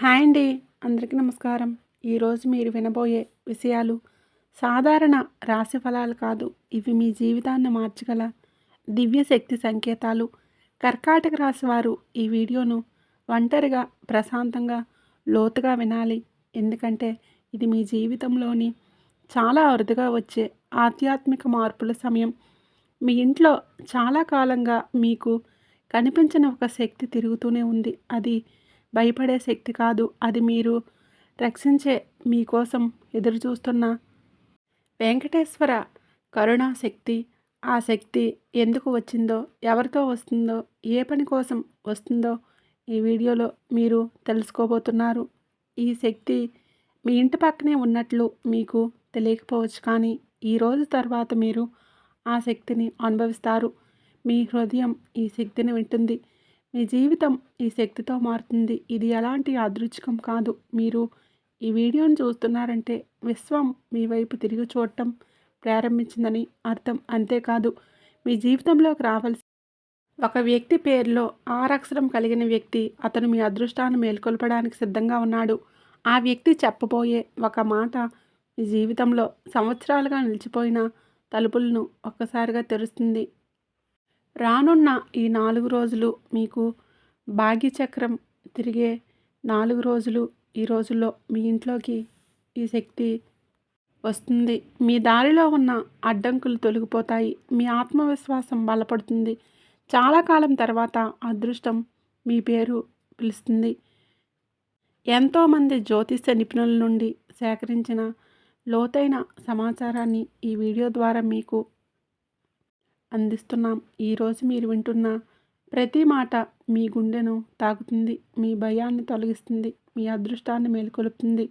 Hi అండి. అందరికీ నమస్కారం. ఈరోజు మీరు వినబోయే విషయాలు సాధారణ రాశి ఫలాలు కాదు. ఇవి మీ జీవితాన్ని మార్చగల దివ్య శక్తి సంకేతాలు. కర్కాటక రాశి వారు ఈ వీడియోను ఒంటరిగా ప్రశాంతంగా లోతుగా వినాలి. ఎందుకంటే ఇది మీ జీవితంలోని చాలా అరుదుగా వచ్చే ఆధ్యాత్మిక మార్పుల సమయం. మీ ఇంట్లో చాలా కాలంగా మీకు కనిపించిన ఒక శక్తి తిరుగుతూనే ఉంది. అది భయపడే శక్తి కాదు. అది మీరు రక్షించే మీకోసం ఎదురు చూస్తున్న వెంకటేశ్వర కరుణా శక్తి. ఆ శక్తి ఎందుకు వచ్చిందో ఎవరితో వస్తుందో ఏ పని కోసం వస్తుందో ఈ వీడియోలో మీరు తెలుసుకోబోతున్నారు. ఈ శక్తి మీ ఇంటి పక్కనే ఉన్నట్లు మీకు తెలియకపోవచ్చు కానీ ఈ రోజు తర్వాత మీరు ఆ శక్తిని అనుభవిస్తారు. మీ హృదయం ఈ శక్తిని వింటుంది. మీ జీవితం ఈ శక్తితో మారుతుంది. ఇది ఎలాంటి అదృచ్ఛకం కాదు. మీరు ఈ వీడియోని చూస్తున్నారంటే విశ్వం మీ వైపు తిరిగి చూడటం ప్రారంభించిందని అర్థం. అంతేకాదు మీ జీవితంలోకి రావాల్సి ఒక వ్యక్తి పేరులో ఆరక్షరం కలిగిన వ్యక్తి అతను మీ అదృష్టాన్ని మేల్కొల్పడానికి సిద్ధంగా ఉన్నాడు. ఆ వ్యక్తి చెప్పబోయే ఒక మాట మీ జీవితంలో సంవత్సరాలుగా నిలిచిపోయిన తలుపులను ఒక్కసారిగా తెరుస్తుంది. రానున్న ఈ నాలుగు రోజులు మీకు భాగ్యచక్రం తిరిగే నాలుగు రోజులు ఈ రోజుల్లో మీ ఇంట్లోకి ఈ శక్తి వస్తుంది. మీ దారిలో ఉన్న అడ్డంకులు తొలగిపోతాయి. మీ ఆత్మవిశ్వాసం బలపడుతుంది. చాలా కాలం తర్వాత అదృష్టం మీ పేరు పిలుస్తుంది. ఎంతోమంది జ్యోతిష నిపుణుల నుండి సేకరించిన లోతైన సమాచారాన్ని ఈ వీడియో ద్వారా మీకు అందిస్తున్నాం. ఈరోజు మీరు వింటున్న ప్రతి మాట మీ గుండెను తాకుతుంది మీ భయాన్ని తొలగిస్తుంది మీ అదృష్టాన్ని మేలుకొలుపుతుంది.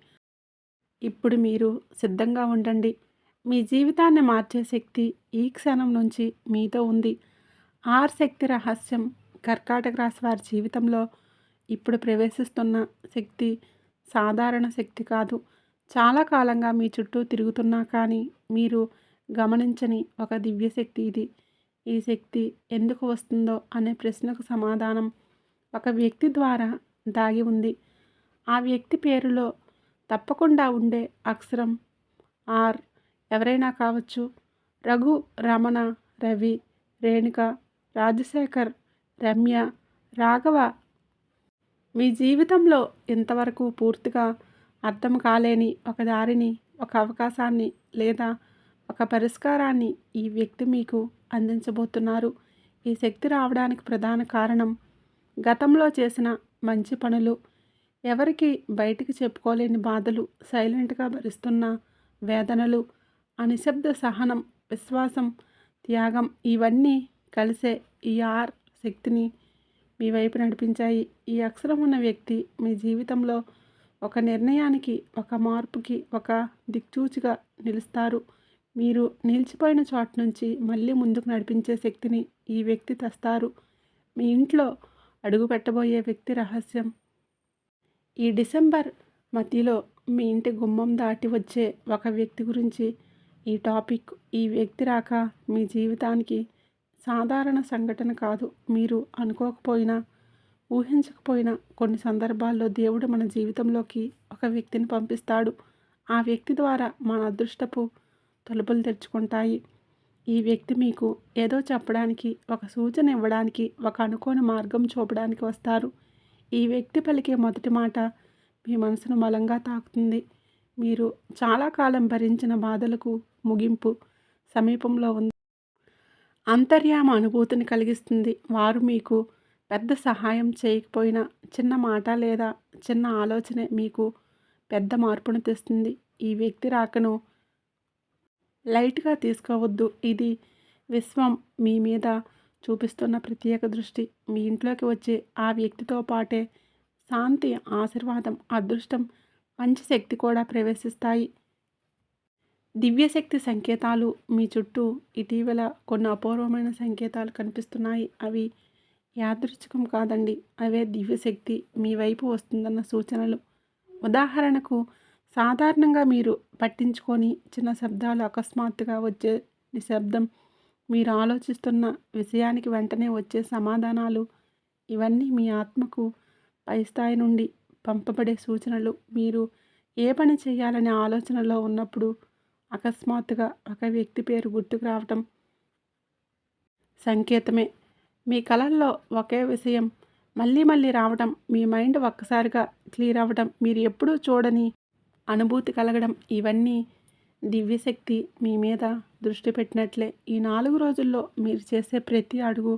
ఇప్పుడు మీరు సిద్ధంగా ఉండండి. మీ జీవితాన్ని మార్చే శక్తి ఈ క్షణం నుంచి మీతో ఉంది. ఆర్ శక్తి రహస్యం కర్కాటక రాశి వారి జీవితంలో ఇప్పుడు ప్రవేశిస్తున్న శక్తి సాధారణ శక్తి కాదు. చాలా కాలంగా మీ చుట్టూ తిరుగుతున్నా కానీ మీరు గమనించని ఒక దివ్యశక్తి ఇది. ఈ శక్తి ఎందుకు వస్తుందో అనే ప్రశ్నకు సమాధానం ఒక వ్యక్తి ద్వారా దాగి ఉంది. ఆ వ్యక్తి పేరులో తప్పకుండా ఉండే అక్షరం ఆర్ ఎవరైనా కావచ్చు. రఘు రమణ రవి రేణుక రాజశేఖర్ రమ్య రాఘవ. మీ జీవితంలో ఇంతవరకు పూర్తిగా అర్థం కాలేని ఒక దారిని ఒక అవకాశాన్ని లేదా ఒక పరిష్కారాన్ని ఈ వ్యక్తి మీకు అందించబోతున్నారు. ఈ శక్తి రావడానికి ప్రధాన కారణం గతంలో చేసిన మంచి పనులు. ఎవరికి బయటికి చెప్పుకోలేని బాధలు సైలెంట్గా భరిస్తున్న వేదనలు అనిశబ్ద సహనం విశ్వాసం త్యాగం ఇవన్నీ కలిసే ఈ ఆర్ శక్తిని మీ వైపు నడిపించాయి. ఈ అక్షరం ఉన్న వ్యక్తి మీ జీవితంలో ఒక నిర్ణయానికి ఒక మార్పుకి ఒక దిక్చూచిగా నిలుస్తారు. మీరు నిలిచిపోయిన చోట నుంచి మళ్ళీ ముందుకు నడిపించే శక్తిని ఈ వ్యక్తి తెస్తారు. మీ ఇంట్లో అడుగు పెట్టబోయే వ్యక్తి రహస్యం. ఈ డిసెంబర్ మధ్యలో మీ ఇంటి గుమ్మం దాటి వచ్చే ఒక వ్యక్తి గురించి ఈ టాపిక్ ఈ వ్యక్తి రాక మీ జీవితానికి సాధారణ సంఘటన కాదు. మీరు అనుకోకపోయినా ఊహించకపోయినా కొన్ని సందర్భాల్లో దేవుడు మన జీవితంలోకి ఒక వ్యక్తిని పంపిస్తాడు. ఆ వ్యక్తి ద్వారా మన అదృష్టపు తలుపులు తెరుచుకుంటాయి. ఈ వ్యక్తి మీకు ఏదో చెప్పడానికి ఒక సూచన ఇవ్వడానికి ఒక అనుకోని మార్గం చూపడానికి వస్తారు. ఈ వ్యక్తి పలికే మొదటి మాట మీ మనసును బలంగా తాకుతుంది. మీరు చాలా కాలం భరించిన బాధలకు ముగింపు సమీపంలో ఉంది. అంతర్యామ అనుభూతిని కలిగిస్తుంది. వారు మీకు పెద్ద సహాయం చేయకపోయినా చిన్న మాట లేదా చిన్న ఆలోచనే మీకు పెద్ద మార్పును తెస్తుంది. ఈ వ్యక్తి రాకను లైట్గా తీసుకోవద్దు. ఇది విశ్వం మీ మీద చూపిస్తున్న ప్రత్యేక దృష్టి. మీ ఇంట్లోకి వచ్చే ఆ వ్యక్తితో పాటే శాంతి ఆశీర్వాదం అదృష్టం మంచి శక్తి కూడా ప్రవేశిస్తాయి. దివ్యశక్తి సంకేతాలు మీ చుట్టూ ఇటీవల కొన్ని అపూర్వమైన సంకేతాలు కనిపిస్తున్నాయి. అవి యాదృచ్ఛికం కాదండి. అవే దివ్యశక్తి మీ వైపు వస్తుందన్న సూచనలు. ఉదాహరణకు సాధారణంగా మీరు పట్టించుకొని చిన్న శబ్దాలు అకస్మాత్తుగా వచ్చే నిశ్శబ్దం మీరు ఆలోచిస్తున్న విషయానికి వెంటనే వచ్చే సమాధానాలు ఇవన్నీ మీ ఆత్మకు పై స్థాయి నుండి పంపబడే సూచనలు. మీరు ఏ పని చేయాలనే ఆలోచనలో ఉన్నప్పుడు అకస్మాత్తుగా ఒక వ్యక్తి పేరు గుర్తుకు రావటం సంకేతమే. మీ కళల్లో ఒకే విషయం మళ్ళీ మళ్ళీ రావడం మీ మైండ్ ఒక్కసారిగా క్లియర్ అవ్వడం మీరు ఎప్పుడూ చూడని అనుభూతి కలగడం ఇవన్నీ దివ్యశక్తి మీ మీద దృష్టి పెట్టినట్లే. ఈ నాలుగు రోజుల్లో మీరు చేసే ప్రతి అడుగు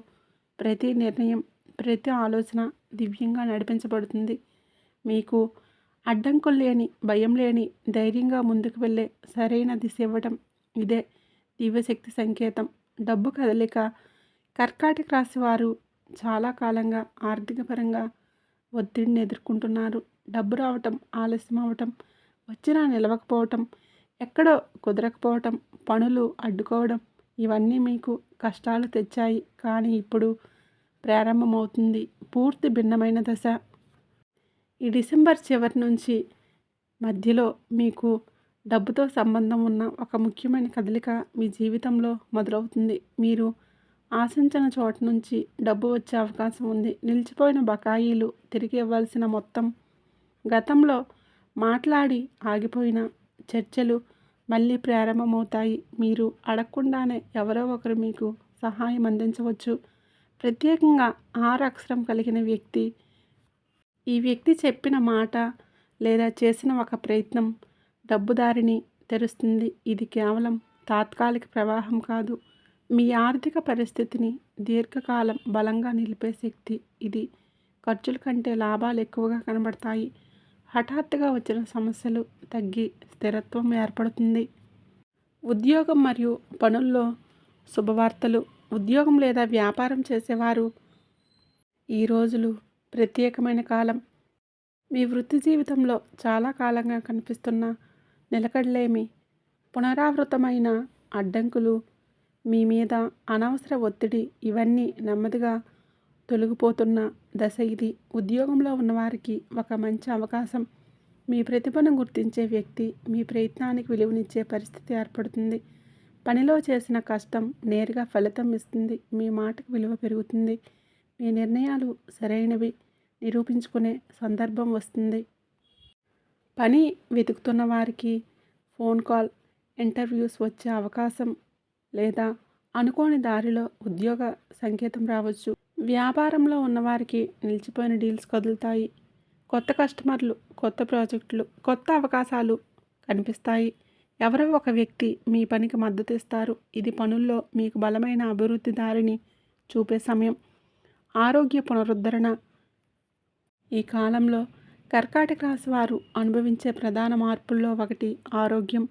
ప్రతి నిర్ణయం ప్రతి ఆలోచన దివ్యంగా నడిపించబడుతుంది. మీకు అడ్డంకులు లేని భయం లేని ధైర్యంగా ముందుకు వెళ్ళే సరైన దిశ ఇవ్వటం ఇదే దివ్యశక్తి సంకేతం. డబ్బు కదలిక కర్కాటక రాశి వారు చాలా కాలంగా ఆర్థికపరంగా ఒత్తిడిని ఎదుర్కొంటున్నారు. డబ్బు రావటం ఆలస్యం అవటం వచ్చినా నిలవకపోవటం ఎక్కడో కుదరకపోవటం పనులు అడ్డుకోవడం ఇవన్నీ మీకు కష్టాలు తెచ్చాయి. కానీ ఇప్పుడు ప్రారంభమవుతుంది. పూర్తి భిన్నమైన దశ. ఈ డిసెంబర్ చివరి నుంచి మధ్యలో మీకు డబ్బుతో సంబంధం ఉన్న ఒక ముఖ్యమైన కదలిక మీ జీవితంలో మొదలవుతుంది. మీరు ఆశించిన చోట నుంచి డబ్బు వచ్చే అవకాశం ఉంది. నిలిచిపోయిన బకాయిలు తిరిగి ఇవ్వాల్సిన మొత్తం గతంలో మాట్లాడి ఆగిపోయిన చర్చలు మళ్ళీ ప్రారంభమవుతాయి. మీరు అడగకుండానే ఎవరో ఒకరు మీకు సహాయం అందించవచ్చు. ప్రత్యేకంగా ఆరు అక్షరం కలిగిన వ్యక్తి ఈ వ్యక్తి చెప్పిన మాట లేదా చేసిన ఒక ప్రయత్నం డబ్బుదారిని తెరుస్తుంది. ఇది కేవలం తాత్కాలిక ప్రవాహం కాదు. మీ ఆర్థిక పరిస్థితిని దీర్ఘకాలం బలంగా నిలిపే శక్తి. ఇది ఖర్చుల కంటే లాభాలు ఎక్కువగా కనబడతాయి. హఠాత్తుగా వచ్చిన సమస్యలు తగ్గి స్థిరత్వం ఏర్పడుతుంది. ఉద్యోగం మరియు పనుల్లో శుభవార్తలు ఉద్యోగం లేదా వ్యాపారం చేసేవారు ఈ రోజులు ప్రత్యేకమైన కాలం. మీ వృత్తి జీవితంలో చాలా కాలంగా కనిపిస్తున్న నిలకడలేమి. పునరావృతమైన అడ్డంకులు మీ మీద అనవసర ఒత్తిడి ఇవన్నీ నెమ్మదిగా తొలగిపోతున్న దశ ఇది. ఉద్యోగంలో ఉన్నవారికి ఒక మంచి అవకాశం. మీ ప్రతిభను గుర్తించే వ్యక్తి మీ ప్రయత్నానికి విలువనిచ్చే పరిస్థితి ఏర్పడుతుంది. పనిలో చేసిన కష్టం నేరుగా ఫలితం ఇస్తుంది. మీ మాటకు విలువ పెరుగుతుంది. మీ నిర్ణయాలు సరైనవి. నిరూపించుకునే సందర్భం వస్తుంది. పని వెతుకుతున్న వారికి ఫోన్ కాల్ ఇంటర్వ్యూస్ వచ్చే అవకాశం లేదా అనుకోని దారిలో ఉద్యోగ సంకేతం రావచ్చు. వ్యాపారంలో ఉన్నవారికి నిలిచిపోయిన డీల్స్ కదులుతాయి. కొత్త కస్టమర్లు కొత్త ప్రాజెక్టులు కొత్త అవకాశాలు కనిపిస్తాయి. ఎవరో ఒక వ్యక్తి మీ పనికి మద్దతు ఇస్తారు. ఇది పనుల్లో మీకు బలమైన అభివృద్ధి దారిని చూపే సమయం. ఆరోగ్య పునరుద్ధరణ. ఈ కాలంలో కర్కాటక రాశి వారు అనుభవించే ప్రధాన మార్పుల్లో ఒకటి ఆరోగ్యం.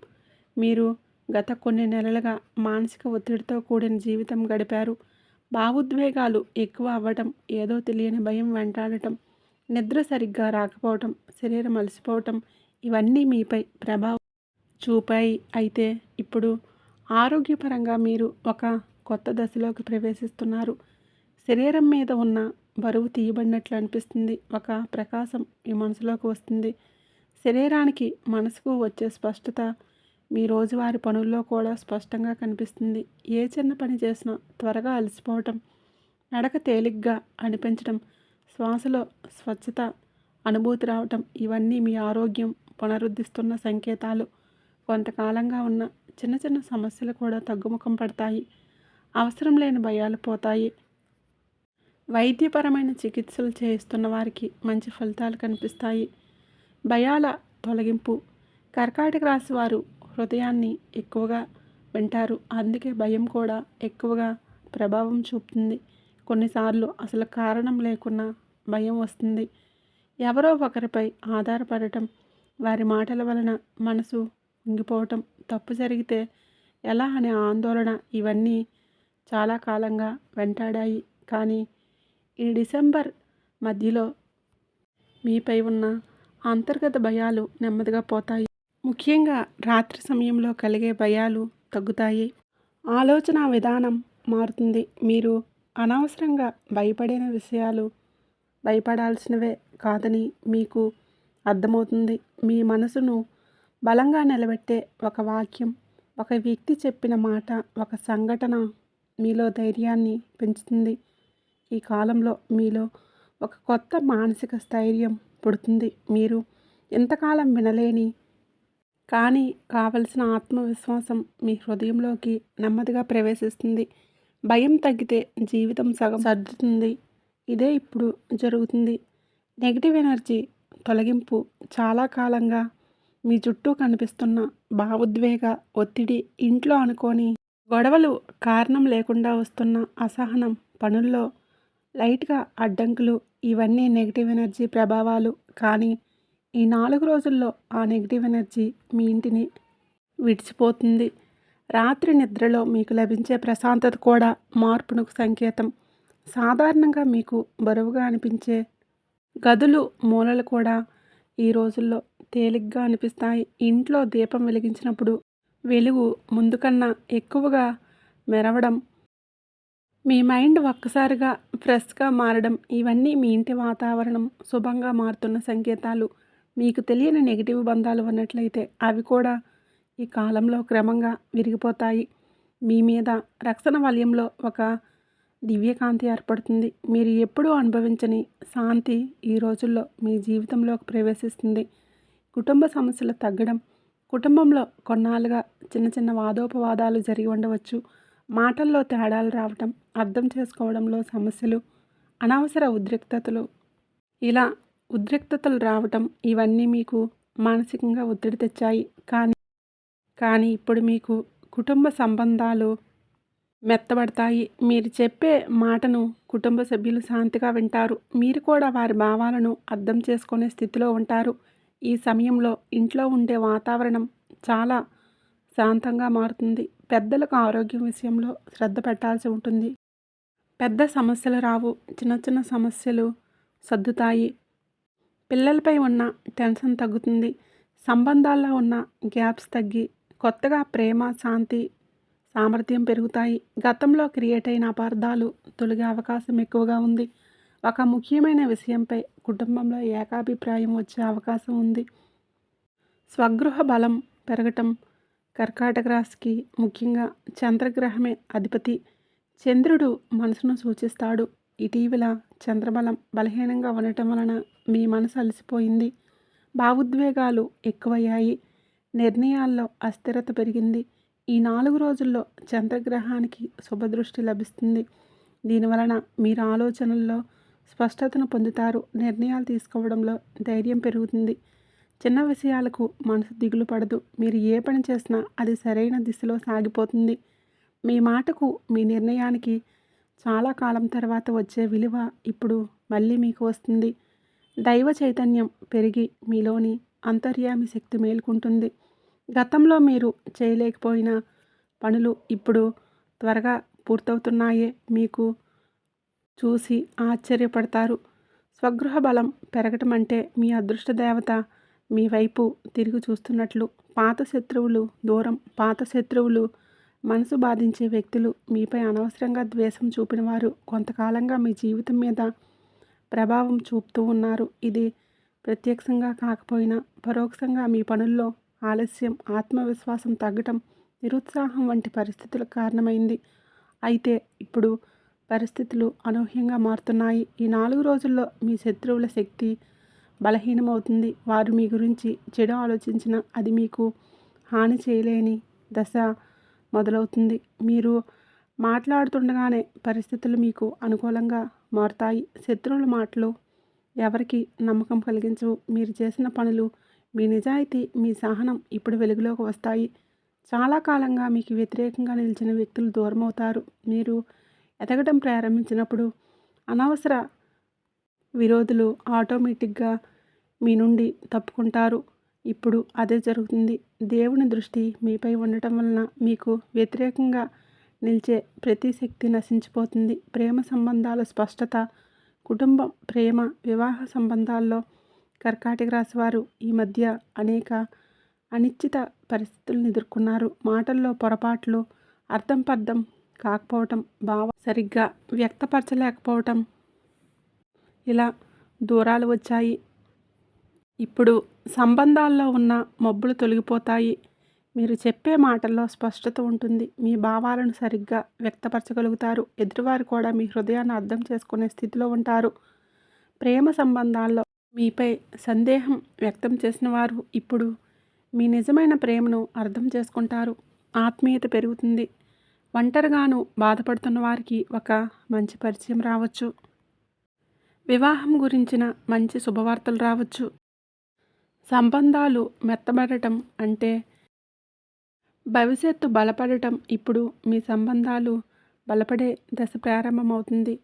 మీరు గత కొన్ని నెలలుగా మానసిక ఒత్తిడితో కూడిన జీవితం గడిపారు. భావోద్వేగాలు ఎక్కువ అవ్వటం ఏదో తెలియని భయం వెంటాడటం నిద్ర సరిగ్గా రాకపోవటం శరీరం అలసిపోవటం ఇవన్నీ మీపై ప్రభావం చూపాయి. అయితే ఇప్పుడు ఆరోగ్యపరంగా మీరు ఒక కొత్త దశలోకి ప్రవేశిస్తున్నారు. శరీరం మీద ఉన్న బరువు తీయబడినట్లు అనిపిస్తుంది. ఒక ప్రకాశం మీ మనసులోకి వస్తుంది. శరీరానికి మనసుకు వచ్చే స్పష్టత మీ రోజువారి పనుల్లో కూడా స్పష్టంగా కనిపిస్తుంది. ఏ చిన్న పని చేసినా త్వరగా అలసిపోవటం నడక తేలిగ్గా అనిపించడం శ్వాసలో స్వచ్ఛత అనుభూతి రావటం ఇవన్నీ మీ ఆరోగ్యం పునరుద్ధిస్తున్న సంకేతాలు. కొంతకాలంగా ఉన్న చిన్న చిన్న సమస్యలు కూడా తగ్గుముఖం పడతాయి. అవసరం లేని భయాలు పోతాయి. వైద్యపరమైన చికిత్సలు చేయిస్తున్న వారికి మంచి ఫలితాలు కనిపిస్తాయి. భయాల తొలగింపు. కర్కాటక రాశి వారు హృదయాన్ని ఎక్కువగా వింటారు. అందుకే భయం కూడా ఎక్కువగా ప్రభావం చూపుతుంది. కొన్నిసార్లు అసలు కారణం లేకున్నా భయం వస్తుంది. ఎవరో ఒకరిపై ఆధారపడటం వారి మాటల వలన మనసు ఉంగిపోవటం తప్పు జరిగితే ఎలా అనే ఆందోళన ఇవన్నీ చాలా కాలంగా వెంటాడాయి. కానీ ఈ డిసెంబర్ మధ్యలో మీపై ఉన్న అంతర్గత భయాలు నెమ్మదిగా పోతాయి. ముఖ్యంగా రాత్రి సమయంలో కలిగే భయాలు తగ్గుతాయి. ఆలోచన విధానం మారుతుంది. మీరు అనవసరంగా భయపడిన విషయాలు భయపడాల్సినవే కాదని మీకు అర్థమవుతుంది. మీ మనసును బలంగా నిలబెట్టే ఒక వాక్యం ఒక వ్యక్తి చెప్పిన మాట ఒక సంఘటన మీలో ధైర్యాన్ని పెంచుతుంది. ఈ కాలంలో మీలో ఒక కొత్త మానసిక స్థైర్యం పుడుతుంది. మీరు ఎంతకాలం వినలేని కానీ కావలసిన ఆత్మవిశ్వాసం మీ హృదయంలోకి నెమ్మదిగా ప్రవేశిస్తుంది. భయం తగ్గితే జీవితం సగం సర్దుతుంది. ఇదే ఇప్పుడు జరుగుతుంది. నెగిటివ్ ఎనర్జీ తొలగింపు చాలా కాలంగా మీ చుట్టూ కనిపిస్తున్న భావోద్వేగ ఒత్తిడి ఇంట్లో అనుకోని గొడవలు కారణం లేకుండా వస్తున్న అసహనం పనుల్లో లైట్గా అడ్డంకులు ఇవన్నీ నెగిటివ్ ఎనర్జీ ప్రభావాలు కానీ ఈ నాలుగు రోజుల్లో ఆ నెగిటివ్ ఎనర్జీ మీ ఇంటిని విడిచిపోతుంది. రాత్రి నిద్రలో మీకు లభించే ప్రశాంతత కూడా మార్పునకు సంకేతం. సాధారణంగా మీకు బరువుగా అనిపించే గదులు మూలలు కూడా ఈ రోజుల్లో తేలిగ్గా అనిపిస్తాయి. ఇంట్లో దీపం వెలిగించినప్పుడు వెలుగు ముందుకన్నా ఎక్కువగా మెరవడం మీ మైండ్ ఒక్కసారిగా ఫ్రెష్గా మారడం ఇవన్నీ మీ ఇంటి వాతావరణం శుభంగా మారుతున్న సంకేతాలు. మీకు తెలియని నెగిటివ్ బంధాలు ఉన్నట్లయితే అవి కూడా ఈ కాలంలో క్రమంగా విరిగిపోతాయి. మీ మీద రక్షణ వలయంలో ఒక దివ్యకాంతి ఏర్పడుతుంది. మీరు ఎప్పుడూ అనుభవించని శాంతి ఈ రోజుల్లో మీ జీవితంలోకి ప్రవేశిస్తుంది. కుటుంబ సమస్యలు తగ్గడం కుటుంబంలో కొన్నాళ్ళుగా చిన్న చిన్న వాదోపవాదాలు జరిగి ఉండవచ్చు. మాటల్లో తేడాలు రావటం అర్థం చేసుకోవడంలో సమస్యలు అనవసర ఉద్రిక్తతలు ఇలా ఉద్రిక్తతలు రావటం ఇవన్నీ మీకు మానసికంగా ఒత్తిడి తెచ్చాయి. కానీ కానీ ఇప్పుడు మీకు కుటుంబ సంబంధాలు మెత్తబడతాయి. మీరు చెప్పే మాటను కుటుంబ సభ్యులు శాంతిగా వింటారు. మీరు కూడా వారి భావాలను అర్థం చేసుకునే స్థితిలో ఉంటారు. ఈ సమయంలో ఇంట్లో ఉండే వాతావరణం చాలా శాంతంగా మారుతుంది. పెద్దలకు ఆరోగ్యం విషయంలో శ్రద్ధ పెట్టాల్సి ఉంటుంది. పెద్ద సమస్యలు రావు. చిన్న చిన్న సమస్యలు సర్దుతాయి. పిల్లలపై ఉన్న టెన్షన్ తగ్గుతుంది. సంబంధాల్లో ఉన్న గ్యాప్స్ తగ్గి కొత్తగా ప్రేమ శాంతి సామర్థ్యం పెరుగుతాయి. గతంలో క్రియేట్ అయిన అపార్థాలు తొలగే అవకాశం ఎక్కువగా ఉంది. ఒక ముఖ్యమైన విషయంపై కుటుంబంలో ఏకాభిప్రాయం వచ్చే అవకాశం ఉంది. స్వగృహ బలం పెరగటం కర్కాటక రాశికి ముఖ్యంగా చంద్రగ్రహమే అధిపతి. చంద్రుడు మనసును సూచిస్తాడు. ఇటీవల చంద్రబలం బలహీనంగా ఉండటం వలన మీ మనసు అలసిపోయింది. భావోద్వేగాలు ఎక్కువయ్యాయి. నిర్ణయాల్లో అస్థిరత పెరిగింది. ఈ నాలుగు రోజుల్లో చంద్రగ్రహానికి శుభదృష్టి లభిస్తుంది. దీనివలన మీరు ఆలోచనల్లో స్పష్టతను పొందుతారు. నిర్ణయాలు తీసుకోవడంలో ధైర్యం పెరుగుతుంది. చిన్న విషయాలకు మనసు దిగులు పడదు. మీరు ఏ పని చేసినా అది సరైన దిశలో సాగిపోతుంది. మీ మాటకు మీ నిర్ణయానికి చాలా కాలం తర్వాత వచ్చే విలువ ఇప్పుడు మళ్ళీ మీకు వస్తుంది. దైవ చైతన్యం పెరిగి మీలోని అంతర్యామి శక్తి మేల్కొంటుంది. గతంలో మీరు చేయలేకపోయిన పనులు ఇప్పుడు త్వరగా పూర్తవుతున్నాయే మీకు చూసి ఆశ్చర్యపడతారు. స్వగృహ బలం పెరగటం అంటే మీ అదృష్ట దేవత మీ వైపు తిరిగి చూస్తున్నట్లు పాత శత్రువులు దూరం పాత శత్రువులు మనసు బాధించే వ్యక్తులు మీపై అనవసరంగా ద్వేషం చూపిన వారు కొంతకాలంగా మీ జీవితం మీద ప్రభావం చూపుతూ ఉన్నారు. ఇది ప్రత్యక్షంగా కాకపోయినా పరోక్షంగా మీ పనుల్లో ఆలస్యం ఆత్మవిశ్వాసం తగ్గటం నిరుత్సాహం వంటి పరిస్థితులకు కారణమైంది. అయితే ఇప్పుడు పరిస్థితులు అనూహ్యంగా మారుతున్నాయి. ఈ నాలుగు రోజుల్లో మీ శత్రువుల శక్తి బలహీనమవుతుంది. వారు మీ గురించి చెడు ఆలోచించిన అది మీకు హాని చేయలేని దశ. మొదలవుతుంది. మీరు మాట్లాడుతుండగానే పరిస్థితులు మీకు అనుకూలంగా మారుతాయి. శత్రువుల మాటలు ఎవరికి నమ్మకం కలిగించవు. మీరు చేసిన పనులు మీ నిజాయితీ మీ సహనం ఇప్పుడు వెలుగులోకి వస్తాయి. చాలా కాలంగా మీకు వ్యతిరేకంగా నిలిచిన వ్యక్తులు దూరం అవుతారు మీరు ఎదగడం ప్రారంభించినప్పుడు అనవసర విరోధులు ఆటోమేటిక్గా మీ నుండి తప్పుకుంటారు. ఇప్పుడు అదే జరుగుతుంది. దేవుని దృష్టి మీపై ఉండటం వలన మీకు వ్యతిరేకంగా నిలిచే ప్రతి శక్తి నశించిపోతుంది. ప్రేమ సంబంధాల స్పష్టత కుటుంబం ప్రేమ వివాహ సంబంధాల్లో కర్కాటక రాశి వారు ఈ మధ్య అనేక అనిశ్చిత పరిస్థితులను ఎదుర్కొన్నారు. మాటల్లో పొరపాట్లు అర్థం పర్థం కాకపోవటం భావ సరిగ్గా వ్యక్తపరచలేకపోవటం ఇలా దూరాలు వచ్చాయి. ఇప్పుడు సంబంధాల్లో ఉన్న మబ్బులు తొలగిపోతాయి. మీరు చెప్పే మాటల్లో స్పష్టత ఉంటుంది. మీ భావాలను సరిగ్గా వ్యక్తపరచగలుగుతారు. ఎదుటివారు కూడా మీ హృదయాన్ని అర్థం చేసుకునే స్థితిలో ఉంటారు. ప్రేమ సంబంధాల్లో మీపై సందేహం వ్యక్తం చేసిన వారు ఇప్పుడు మీ నిజమైన ప్రేమను అర్థం చేసుకుంటారు. ఆత్మీయత పెరుగుతుంది. ఒంటరిగాను బాధపడుతున్న వారికి ఒక మంచి పరిచయం రావచ్చు. వివాహం గురించిన మంచి శుభవార్తలు రావచ్చు. సంబంధాలు మెత్తబడటం అంటే భవిష్యత్తు బలపడటం ఇప్పుడు మీ సంబంధాలు బలపడే దశ ప్రారంభమవుతుంది.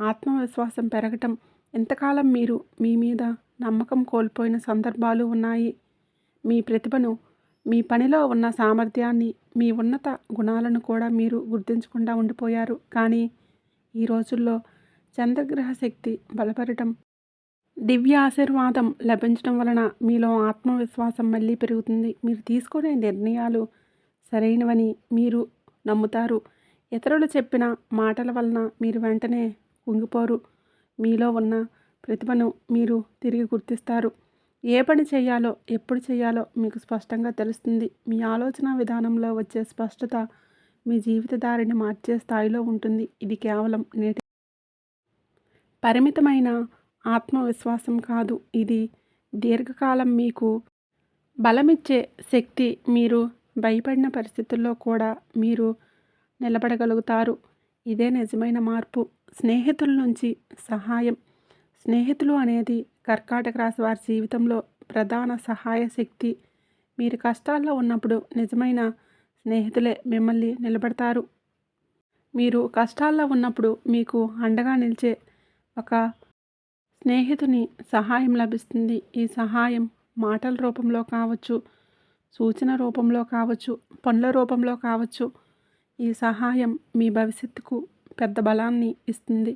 ఆత్మవిశ్వాసం పెరగటం. ఎంతకాలం మీరు మీ మీద నమ్మకం కోల్పోయిన సందర్భాలు ఉన్నాయి. మీ ప్రతిభను మీ పనిలో ఉన్న సామర్థ్యాన్ని మీ ఉన్నత గుణాలను కూడా మీరు గుర్తించకుండా ఉండిపోయారు. కానీ ఈ రోజుల్లో చంద్రగ్రహ శక్తి బలపడటం దివ్య ఆశీర్వాదం లభించడం వలన మీలో ఆత్మవిశ్వాసం మళ్ళీ పెరుగుతుంది. మీరు తీసుకునే నిర్ణయాలు సరైనవని మీరు నమ్ముతారు. ఇతరులు చెప్పిన మాటల వలన మీరు వెంటనే కుంగిపోరు. మీలో ఉన్న ప్రతిభను మీరు తిరిగి గుర్తిస్తారు. ఏ పని చేయాలో ఎప్పుడు చేయాలో మీకు స్పష్టంగా తెలుస్తుంది. మీ ఆలోచన విధానంలో వచ్చే స్పష్టత మీ జీవిత దారిని మార్చే స్థాయిలో ఉంటుంది. ఇది కేవలం నేటి పరిమితమైన ఆత్మవిశ్వాసం కాదు. ఇది దీర్ఘకాలం మీకు బలమిచ్చే శక్తి. మీరు భయపడిన పరిస్థితుల్లో కూడా మీరు నిలబడగలుగుతారు. ఇదే నిజమైన మార్పు. స్నేహితుల నుంచి సహాయం. స్నేహితులు అనేది కర్కాటక రాశి వారి జీవితంలో ప్రధాన సహాయ శక్తి. మీరు కష్టాల్లో ఉన్నప్పుడు నిజమైన స్నేహితులే మిమ్మల్ని నిలబడతారు. మీరు కష్టాల్లో ఉన్నప్పుడు మీకు అండగా నిలిచే ఒక స్నేహితుని సహాయం లభిస్తుంది. ఈ సహాయం మాటల రూపంలో కావచ్చు సూచన రూపంలో కావచ్చు పనుల రూపంలో కావచ్చు. ఈ సహాయం మీ భవిష్యత్తుకు పెద్ద బలాన్ని ఇస్తుంది.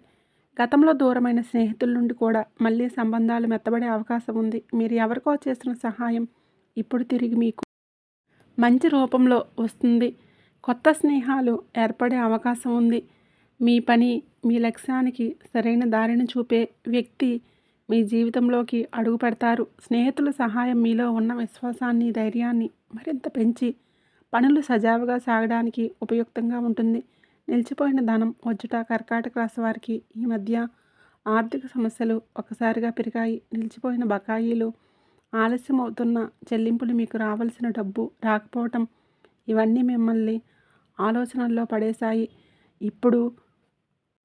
గతంలో దూరమైన స్నేహితుల నుండి కూడా మళ్ళీ సంబంధాలు మెత్తబడే అవకాశం ఉంది. మీరు ఎవరికో చేసిన సహాయం ఇప్పుడు తిరిగి మీకు మంచి రూపంలో వస్తుంది. కొత్త స్నేహాలు ఏర్పడే అవకాశం ఉంది. మీ పని మీ లక్ష్యానికి సరైన దారిని చూపే వ్యక్తి మీ జీవితంలోకి అడుగు పెడతారు స్నేహితుల సహాయం మీలో ఉన్న విశ్వాసాన్ని ధైర్యాన్ని మరింత పెంచి పనులు సజావుగా సాగడానికి ఉపయుక్తంగా ఉంటుంది. నిలిచిపోయిన ధనం వచ్చుట కర్కాటక రాశి వారికి ఈ మధ్య ఆర్థిక సమస్యలు ఒకసారిగా పెరిగాయి. నిలిచిపోయిన బకాయిలు ఆలస్యం అవుతున్న చెల్లింపులు మీకు రావాల్సిన డబ్బు రాకపోవటం ఇవన్నీ మిమ్మల్ని ఆలోచనల్లో పడేశాయి. ఇప్పుడు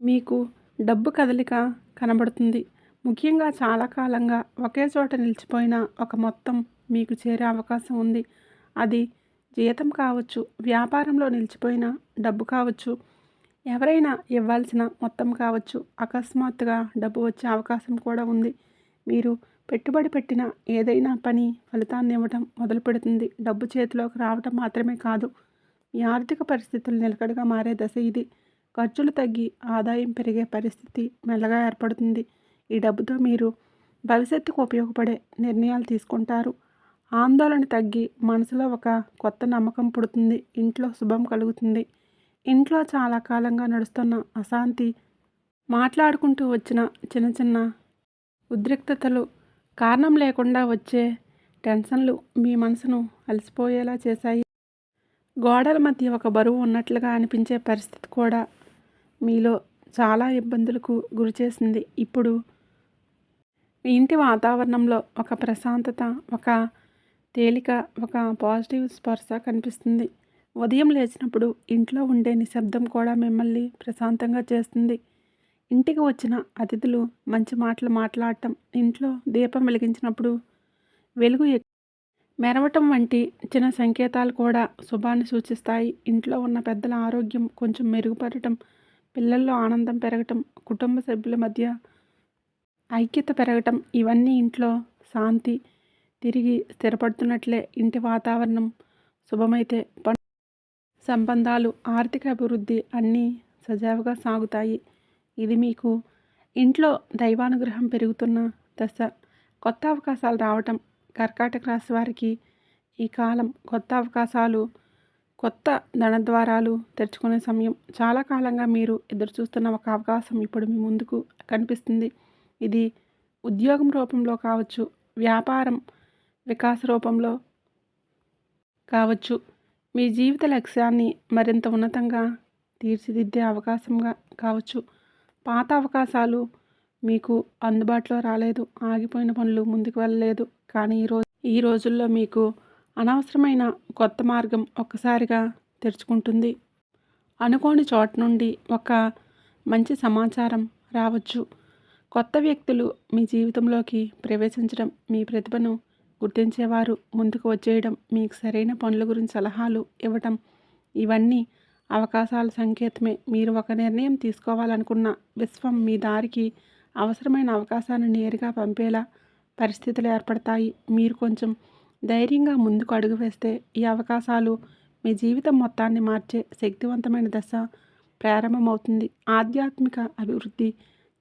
మీకు డబ్బు కదలిక కనబడుతుంది. ముఖ్యంగా చాలా కాలంగా ఒకే చోట నిలిచిపోయిన ఒక మొత్తం మీకు చేరే అవకాశం ఉంది. అది జీతం కావచ్చు వ్యాపారంలో నిలిచిపోయిన డబ్బు కావచ్చు ఎవరైనా ఇవ్వాల్సిన మొత్తం కావచ్చు అకస్మాత్తుగా డబ్బు వచ్చే అవకాశం కూడా ఉంది. మీరు పెట్టుబడి పెట్టిన ఏదైనా పని ఫలితాన్ని ఇవ్వటం మొదలు పెడుతుంది. డబ్బు చేతిలోకి రావటం మాత్రమే కాదు మీ ఆర్థిక పరిస్థితులు నిలకడగా మారే దశ ఇది. ఖర్చులు తగ్గి ఆదాయం పెరిగే పరిస్థితి మెల్లగా ఏర్పడుతుంది. ఈ డబ్బుతో మీరు భవిష్యత్తుకు ఉపయోగపడే నిర్ణయాలు తీసుకుంటారు. ఆందోళన తగ్గి మనసులో ఒక కొత్త నమ్మకం పుడుతుంది. ఇంట్లో శుభం కలుగుతుంది. ఇంట్లో చాలా కాలంగా నడుస్తున్న అశాంతి మాట్లాడుకుంటూ వచ్చిన చిన్న చిన్న ఉద్రిక్తతలు కారణం లేకుండా వచ్చే టెన్షన్లు మీ మనసును అలసిపోయేలా చేశాయి. గోడల మధ్య ఒక బరువు ఉన్నట్లుగా అనిపించే పరిస్థితి కూడా మీలో చాలా ఇబ్బందులకు గురిచేసింది ఇప్పుడు మీ ఇంటి వాతావరణంలో ఒక ప్రశాంతత ఒక తేలిక ఒక పాజిటివ్ స్పర్శ కనిపిస్తుంది. ఉదయం లేచినప్పుడు ఇంట్లో ఉండే నిశ్శబ్దం కూడా మిమ్మల్ని ప్రశాంతంగా చేస్తుంది. ఇంటికి వచ్చిన అతిథులు మంచి మాటలు మాట్లాడటం ఇంట్లో దీపం వెలిగించినప్పుడు వెలుగు మెరవటం వంటి చిన్న సంకేతాలు కూడా శుభాన్ని సూచిస్తాయి. ఇంట్లో ఉన్న పెద్దల ఆరోగ్యం కొంచెం మెరుగుపడటం పిల్లల్లో ఆనందం పెరగటం కుటుంబ సభ్యుల మధ్య ఐక్యత పెరగటం ఇవన్నీ ఇంట్లో శాంతి తిరిగి స్థిరపడుతున్నట్లే ఇంటి వాతావరణం శుభమైతే సంబంధాలు ఆర్థిక అభివృద్ధి అన్నీ సజావుగా సాగుతాయి. ఇది మీకు ఇంట్లో దైవానుగ్రహం పెరుగుతున్న దశ. కొత్త అవకాశాలు రావటం కర్కాటక రాశి వారికి ఈ కాలం కొత్త అవకాశాలు కొత్త ధనద్వారాలు తెరుచుకునే సమయం. చాలా కాలంగా మీరు ఎదురుచూస్తున్న ఒక అవకాశం ఇప్పుడు మీ ముందుకు కనిపిస్తుంది. ఇది ఉద్యోగం రూపంలో కావచ్చు వ్యాపారం వికాస రూపంలో కావచ్చు. మీ జీవిత లక్ష్యాన్ని మరింత ఉన్నతంగా తీర్చిదిద్దే అవకాశంగా కావచ్చు. పాత అవకాశాలు మీకు అందుబాటులో రాలేదు ఆగిపోయిన పనులు ముందుకు వెళ్ళలేదు. కానీ ఈరోజు ఈ రోజుల్లో మీకు అనవసరమైన కొత్త మార్గం ఒక్కసారిగా తెరుచుకుంటుంది. అనుకోని చోట నుండి ఒక మంచి సమాచారం రావచ్చు. కొత్త వ్యక్తులు మీ జీవితంలోకి ప్రవేశించడం మీ ప్రతిభను గుర్తించేవారు ముందుకు వచ్చేయడం మీకు సరైన పనుల గురించి సలహాలు ఇవ్వటం ఇవన్నీ అవకాశాల సంకేతమే. మీరు ఒక నిర్ణయం తీసుకోవాలనుకున్న విశ్వం మీ దారికి అవసరమైన అవకాశాన్ని నేరుగా పంపేలా పరిస్థితులు ఏర్పడతాయి. మీరు కొంచెం ధైర్యంగా ముందుకు అడుగు వేస్తే ఈ అవకాశాలు మీ జీవితం మొత్తాన్ని మార్చే శక్తివంతమైన దశ ప్రారంభమవుతుంది. ఆధ్యాత్మిక అభివృద్ధి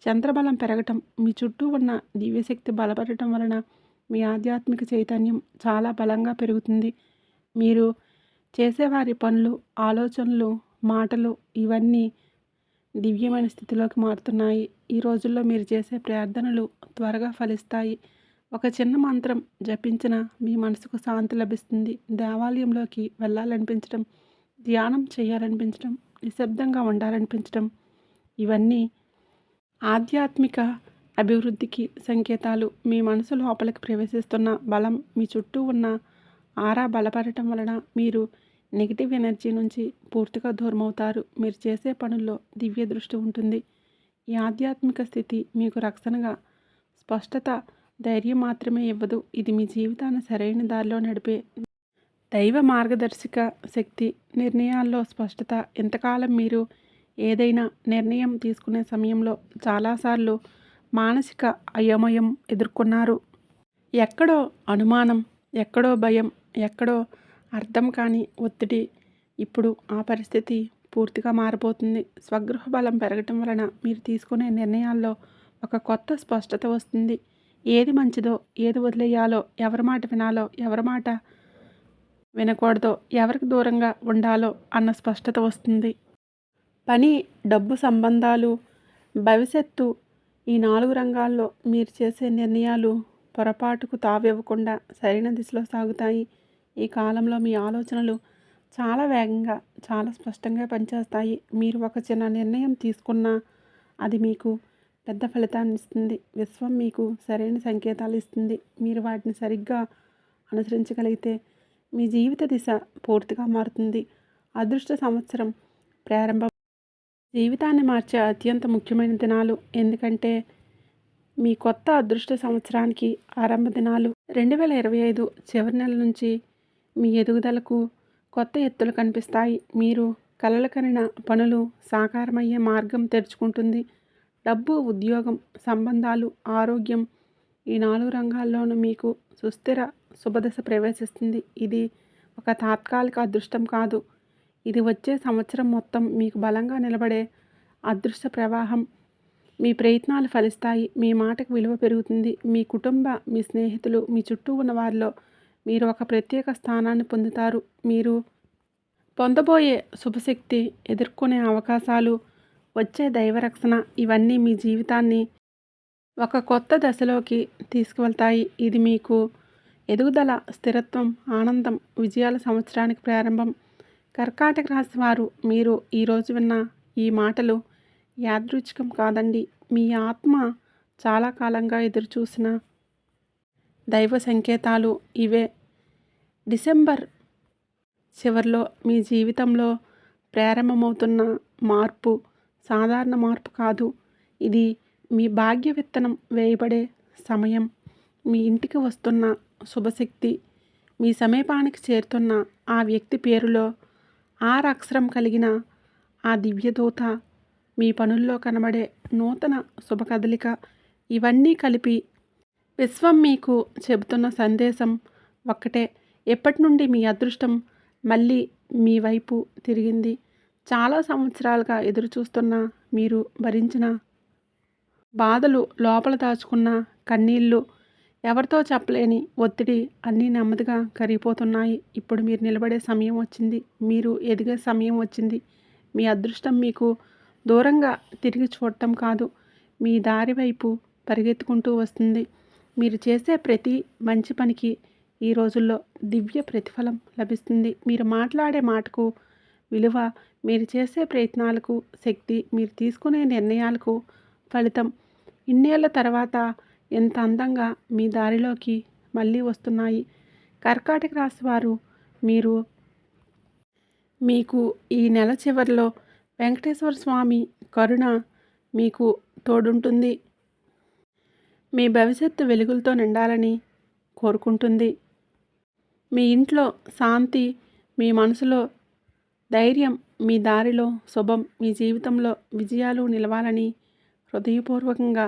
చంద్రబలం పెరగటం మీ చుట్టూ ఉన్న దివ్యశక్తి బలపడటం వలన మీ ఆధ్యాత్మిక చైతన్యం చాలా బలంగా పెరుగుతుంది. మీరు చేసేవారి పనులు ఆలోచనలు మాటలు ఇవన్నీ దివ్యమైన స్థితిలోకి మారుతున్నాయి. ఈ రోజుల్లో మీరు చేసే ప్రార్థనలు త్వరగా ఫలిస్తాయి. ఒక చిన్న మంత్రం జపించిన మీ మనసుకు శాంతి లభిస్తుంది. దేవాలయంలోకి వెళ్ళాలనిపించడం ధ్యానం చేయాలనిపించడం నిశ్శబ్దంగా ఉండాలనిపించడం ఇవన్నీ ఆధ్యాత్మిక అభివృద్ధికి సంకేతాలు. మీ మనసు లోపలికి ప్రవేశిస్తున్న బలం మీ చుట్టూ ఉన్న ఆరా బలపడటం వలన మీరు నెగిటివ్ ఎనర్జీ నుంచి పూర్తిగా దూరమవుతారు. మీరు చేసే పనుల్లో దివ్య దృష్టి ఉంటుంది. ఈ ఆధ్యాత్మిక స్థితి మీకు రక్షణగా స్పష్టత ధైర్యం మాత్రమే ఇవ్వదు. ఇది మీ జీవితాన్ని సరైన దారిలో నడిపే దైవ మార్గదర్శక శక్తి. నిర్ణయాల్లో స్పష్టత. ఇంతకాలం మీరు ఏదైనా నిర్ణయం తీసుకునే సమయంలో చాలాసార్లు మానసిక అయోమయం ఎదుర్కొన్నారు. ఎక్కడో అనుమానం ఎక్కడో భయం ఎక్కడో అర్థం కాని ఒత్తిడి ఇప్పుడు ఆ పరిస్థితి పూర్తిగా మారిపోతుంది. స్వగృహ బలం పెరగటం వలన మీరు తీసుకునే నిర్ణయాల్లో ఒక కొత్త స్పష్టత వస్తుంది. ఏది మంచిదో ఏది వదిలేయాలో ఎవరి మాట వినాలో ఎవరి మాట వినకూడదో ఎవరికి దూరంగా ఉండాలో అన్న స్పష్టత వస్తుంది. పని డబ్బు సంబంధాలు భవిష్యత్తు ఈ నాలుగు రంగాల్లో మీరు చేసే నిర్ణయాలు పొరపాటుకు తావివ్వకుండా సరైన దిశలో సాగుతాయి. ఈ కాలంలో మీ ఆలోచనలు చాలా వేగంగా చాలా స్పష్టంగా పనిచేస్తాయి. మీరు ఒక చిన్న నిర్ణయం తీసుకున్నా అది మీకు పెద్ద ఫలితాన్ని ఇస్తుంది. విశ్వం మీకు సరైన సంకేతాలు ఇస్తుంది. మీరు వాటిని సరిగ్గా అనుసరించగలిగితే మీ జీవిత దిశ పూర్తిగా మారుతుంది. అదృష్ట సంవత్సరం ప్రారంభం. జీవితాన్ని మార్చే అత్యంత ముఖ్యమైన దినాలు. ఎందుకంటే మీ కొత్త అదృష్ట సంవత్సరానికి ఆరంభ దినాలు. రెండు వేల ఇరవై ఐదు చివరి నెల నుంచి మీ ఎదుగుదలకు కొత్త ఎత్తులు కనిపిస్తాయి. మీరు కలలు కనిన పనులు సాకారమయ్యే మార్గం తెరుచుకుంటుంది. డబ్బు ఉద్యోగం సంబంధాలు ఆరోగ్యం ఈ నాలుగు రంగాల్లోనూ మీకు సుస్థిర శుభదశ ప్రవేశిస్తుంది. ఇది ఒక తాత్కాలిక అదృష్టం కాదు. ఇది వచ్చే సంవత్సరం మొత్తం మీకు బలంగా నిలబడే అదృష్ట ప్రవాహం. మీ ప్రయత్నాలు ఫలిస్తాయి. మీ మాటకు విలువ పెరుగుతుంది. మీ కుటుంబ మీ స్నేహితులు మీ చుట్టూ ఉన్న వారిలో మీరు ఒక ప్రత్యేక స్థానాన్ని పొందుతారు. మీరు పొందబోయే శుభశక్తి ఎదుర్కొనే అవకాశాలు వచ్చే దైవరక్షణ ఇవన్నీ మీ జీవితాన్ని ఒక కొత్త దశలోకి తీసుకువెళ్తాయి. ఇది మీకు ఎదుగుదల స్థిరత్వం ఆనందం విజయాల సంవత్సరానికి ప్రారంభం. కర్కాటక రాశి వారు మీరు ఈరోజు విన్న ఈ మాటలు యాదృచ్ఛికం కాదండి. మీ ఆత్మ చాలా కాలంగా ఎదురుచూసిన దైవ సంకేతాలు ఇవే. డిసెంబర్ చివరిలో మీ జీవితంలో ప్రారంభమవుతున్న మార్పు సాధారణ మార్పు కాదు. ఇది మీ భాగ్య విత్తనం వేయబడే సమయం. మీ ఇంటికి వస్తున్న శుభశక్తి మీ సమీపానికి చేరుతున్న ఆ వ్యక్తి పేరులో ఆర్ అక్షరం కలిగిన ఆ దివ్యదూత మీ పనుల్లో కనబడే నూతన శుభకదలిక ఇవన్నీ కలిపి విశ్వం మీకు చెబుతున్న సందేశం ఒక్కటే. ఎప్పటి నుండి మీ అదృష్టం మళ్ళీ మీ వైపు తిరిగింది? చాలా సంవత్సరాలుగా ఎదురుచూస్తున్న మీరు భరించిన బాధలు లోపల దాచుకున్న కన్నీళ్ళు ఎవరితో చెప్పలేని ఒత్తిడి అన్నీ నెమ్మదిగా కరిగిపోతున్నాయి. ఇప్పుడు మీరు నిలబడే సమయం వచ్చింది. మీరు ఎదిగే సమయం వచ్చింది. మీ అదృష్టం మీకు దూరంగా తిరిగి చూడటం కాదు. మీ దారి వైపు పరిగెత్తుకుంటూ వస్తుంది. మీరు చేసే ప్రతి మంచి పనికి ఈ రోజుల్లో దివ్య ప్రతిఫలం లభిస్తుంది. మీరు మాట్లాడే మాటకు విలువ మీరు చేసే ప్రయత్నాలకు శక్తి మీరు తీసుకునే నిర్ణయాలకు ఫలితం. ఇన్నేళ్ళ తర్వాత ఎంత అందంగా మీ దారిలోకి మళ్ళీ వస్తున్నాయి. కర్కాటక రాశి వారు మీరు మీకు ఈ నెల చివరిలో వెంకటేశ్వర స్వామి కరుణ మీకు తోడుంటుంది. మీ భవిష్యత్తు వెలుగులతో నిండాలని కోరుకుంటుంది. మీ ఇంట్లో శాంతి మీ మనసులో ధైర్యం మీ దారిలో శుభం మీ జీవితంలో విజయాలు నిలవాలని హృదయపూర్వకంగా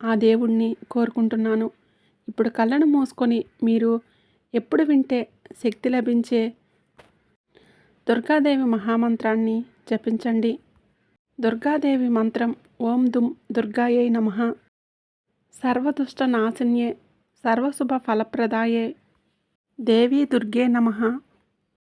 ఆ దేవుణ్ణి కోరుకుంటున్నాను. ఇప్పుడు కళ్ళను మూసుకొని మీరు ఎప్పుడు వింటే శక్తి లభించే దుర్గాదేవి మహామంత్రాన్ని జపించండి. దుర్గాదేవి మంత్రం ఓం దుమ్ దుర్గాయై నమ. సర్వదుష్ట నాశన్యే సర్వశుభ ఫలప్రదాయే దేవీ దుర్గే నమ.